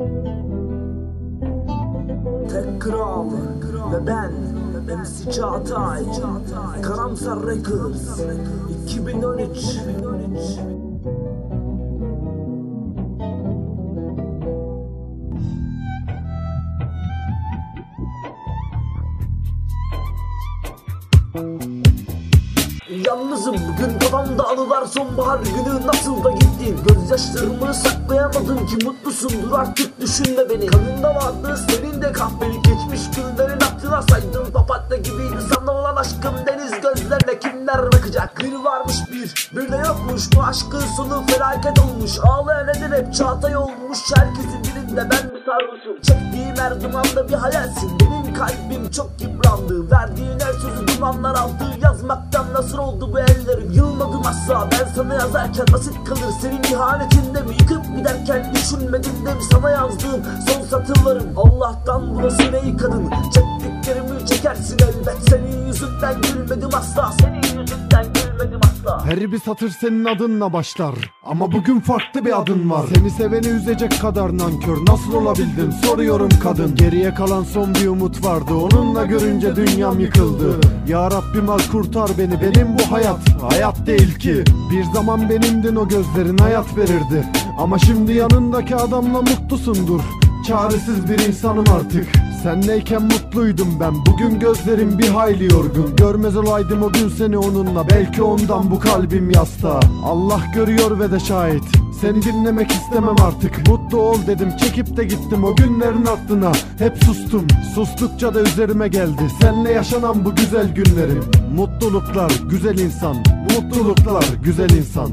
Tek kral ve ben MC Çağatay Karamsar Records 2013 Yalnızım bugün kafamda anılar sonbahar günü nasıl da gittin Gözyaşlarımı saklayamadım ki mutlusundur artık düşünme beni. Kanında vardı senin de kahveli geçmiş günlerin aklına saydım. Papatya gibiydi sana olan aşkım deniz gözlerle kimler bakacak? Bir varmış bir bir de yokmuş bu aşkın sonu felaket olmuş. Ağlayan eden hep çağatay olmuş herkesin dilinde ben bir sarhoşum. Çektiğim her dumanda bir hayalsin. Benim kalbim çok yıprandı. Verdiğin her sözü dumanlar aldı. Yazmaktan nasıl oldu bu ellerim. Yılmadım asla. Ben sana yazarken basit kalır. Senin ihanetinde mi? Yıkıp giderken Düşünmedin de mi? Sana yazdığım son satırlarım. Allah'tan burası ne kadın Çektiklerimi çekersin elbet. Senin yüzünden gülmedim asla. Senin yüzünden gülmedim asla. Her bir satır senin adınla başlar. Ama bugün farklı bir adın var. Seni seveni üzecek kadar nankör. Nasıl olabildin? Soruyorum kadın. Geriye kalan son bir umut vardı. Onunla görünce dünyam yıkıldı. Ya Rabbim al kurtar beni. Benim bu hayat hayat değil ki. Bir zaman benimdin o gözlerin hayat verirdi. Ama şimdi yanındaki adamla mutlusundur. Çaresiz bir insanım artık Senleyken mutluydum ben. Bugün gözlerim bir hayli yorgun. Görmez olaydım o gün seni onunla. Belki ondan bu kalbim yasta. Allah görüyor ve de şahit. Seni dinlemek istemem artık. Mutlu ol dedim. Çekip de gittim O günlerin aklına hep sustum. Sustukça da üzerime geldi. Senle yaşanan bu güzel günlerim. Mutluluklar güzel insan. Mutluluklar güzel insan